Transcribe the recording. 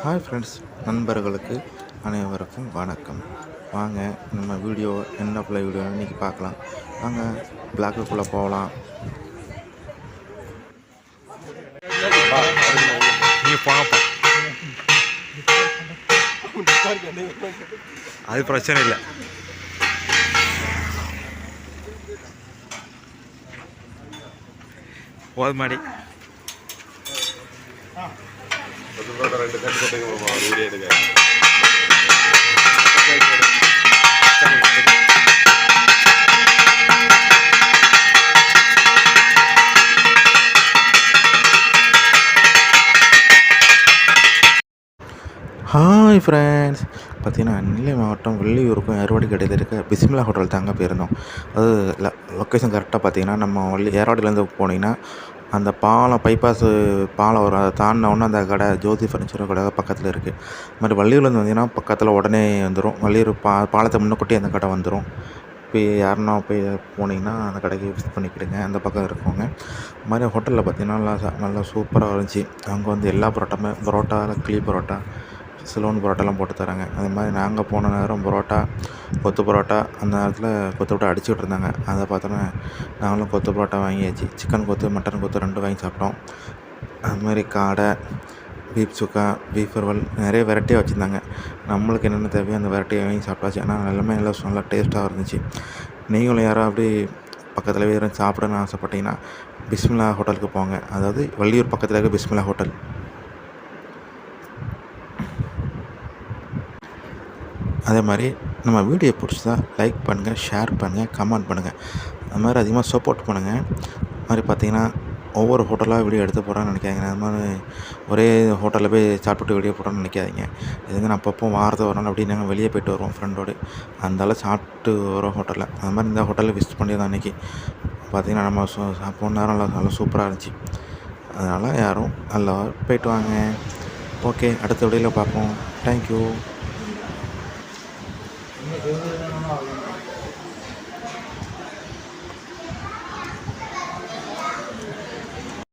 Hi friends நண்பர்களுக்கு அனைவருக்கும் வணக்கம். வாங்க நம்ம வீடியோ என்ன பிள்ளை வீடியோ இன்றைக்கி பார்க்கலாம். வாங்க பிளாக்குக்குள்ளே போகலாம். அது பிரச்சனை இல்லை. போது மாடி ரெண்டு கட்டு கட்டுங்க மாமா வீடியோ ஹாய் ஃப்ரெண்ட்ஸ் பார்த்தீங்கன்னா நெல்லை மாவட்டம் வெள்ளியூருக்கும் ஏர்வாடி கடையில் இருக்க பிஸ்மிலா ஹோட்டல் தாங்க போயிருந்தோம். அது லொக்கேஷன் கரெக்டாக பார்த்தீங்கன்னா நம்ம வள்ளி ஏர்வாடிலேருந்து போனீங்கன்னா அந்த பாலம் பைபாஸ் பாலம் வரும் அதை தாண்டின அந்த கடை ஜோதி ஃபர்னிச்சர் கடை பக்கத்தில் இருக்குது அது மாதிரி வள்ளியூர்லேருந்து வந்தீங்கன்னா பக்கத்தில் உடனே வந்துடும் வள்ளியூர் பா பாலத்தை முன்னக்கூட்டி அந்த கடை வந்துடும் போய் யாருன்னா போய் போனீங்கன்னா அந்த கடைக்கு விசிட் பண்ணிக்கிடுங்க. அந்த பக்கம் இருக்கவங்க. இது மாதிரி ஹோட்டலில் பார்த்தீங்கன்னா நல்லா நல்லா சூப்பராக இருந்துச்சு. அங்கே வந்து எல்லா பரோட்டாமே பரோட்டா கிளி பரோட்டா சிலோன் பரோட்டாலாம் போட்டு தராங்க. அது மாதிரி நாங்கள் போன நேரம் பரோட்டா கொத்து பரோட்டா அந்த நேரத்தில் கொத்து பரோட்டா அடிச்சுட்டு இருந்தாங்க. அதை பார்த்தோன்னே நாங்களும் கொத்து பரோட்டா வாங்கியாச்சு. சிக்கன் கொத்து மட்டன் கொத்து ரெண்டு வாங்கி சாப்பிட்டோம். அது மாதிரி காடை பீப் சுக்கா பீஃப் வறுவல் நிறைய வெரைட்டியாக வச்சுருந்தாங்க. நம்மளுக்கு என்னென்ன தேவையோ அந்த வெரைட்டியை வாங்கி சாப்பிட்டாச்சு. ஆனால் எல்லாமே நல்லா நல்லா டேஸ்ட்டாக இருந்துச்சு. நீங்களும் யாரும் அப்படி பக்கத்தில் வேறு சாப்பிடணும்னு ஆசைப்பட்டீங்கன்னா பிஸ்மிலா ஹோட்டலுக்கு போங்க. அதாவது வள்ளியூர் பக்கத்தில் இருக்க பிஸ்மிலா ஹோட்டல் அதே மாதிரி நம்ம வீடியோ பிடிச்சதா லைக் பண்ணுங்கள் ஷேர் பண்ணுங்கள் கமெண்ட் பண்ணுங்கள் அது மாதிரி அதிகமாக சப்போர்ட் பண்ணுங்கள் அது மாதிரி பார்த்தீங்கன்னா ஒவ்வொரு ஹோட்டலாக வீடியோ எடுத்து போகிறான்னு நினைக்காதீங்க. அது மாதிரி ஒரே ஹோட்டலில் போய் சாப்பிட்டுட்டு வீடியோ போடணும்னு நினைக்காதீங்க. இது வந்து நான் அப்பப்போ வாரத்தை வரணும் அப்படின்னு அப்படி நாங்கள் வெளியே போயிட்டு வருவோம் ஃப்ரெண்டோடு அந்தால சாப்பிட்டு வரோம் ஹோட்டலில் அது மாதிரி இந்த ஹோட்டலில் விசிட் பண்ணியிருந்தோம் அன்றைக்கி பார்த்தீங்கன்னா நம்ம சு போன நேரம் நல்லா நல்லா சூப்பராக இருந்துச்சு. அதனால் யாரும் நல்லா போயிட்டு வாங்க. ஓகே அடுத்த வீடியோவில் பார்ப்போம். தேங்க்யூ